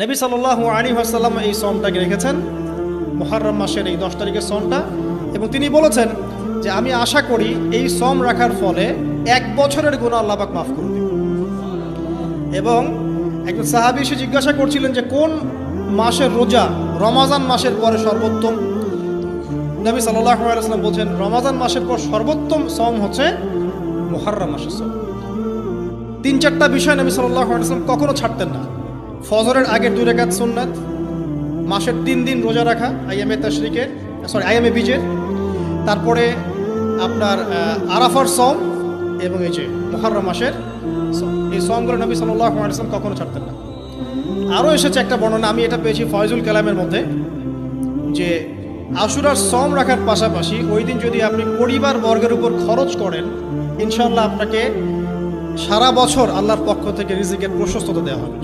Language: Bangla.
নবী সাল্লাল্লাহু আলাইহি ওয়াসাল্লাম এই সমটাকে রেখেছেন। মুহররম মাসের এই দশ তারিখের সমটা এবং তিনি বলেছেন যে, আমি আশা করি এই সম রাখার ফলে এক বছরের গুণা আল্লাহবাক মাফ করে দেবে এবং একজন সাহাবি এসে জিজ্ঞাসা করছিলেন যে, কোন মাসের রোজা রমাজান মাসের পরে সর্বোত্তম? নবী ওয়াসাল্লাম বলছেন, রমাজান মাসের পর সর্বোত্তম সম হচ্ছে মুহররম মাসের সম। তিন চারটা বিষয় নবী ওয়াসাল্লাম কখনো ছাড়তেন না। ফজরের আগের দুই রেখাত সুন্নাত, মাসের তিন দিন রোজা রাখা আইএমএ তাশরিকের সরি আইএমএ বীজের তারপরে আপনার আরাফার সম এবং এই যে মুহররম মাসের এই সমগুলো নবী আলাইহি কখনো ছাড়তেন না আরও এসেছে একটা বর্ণনা, আমি এটা পেয়েছি ফয়জুল কালামের মধ্যে, যে আশুরার সম রাখার পাশাপাশি ওই দিন যদি আপনি পরিবার বর্গের উপর খরচ করেন ইনশাল্লাহ আপনাকে সারা বছর আল্লাহর পক্ষ থেকে রিজিকের প্রশস্ততা দেওয়া হবে।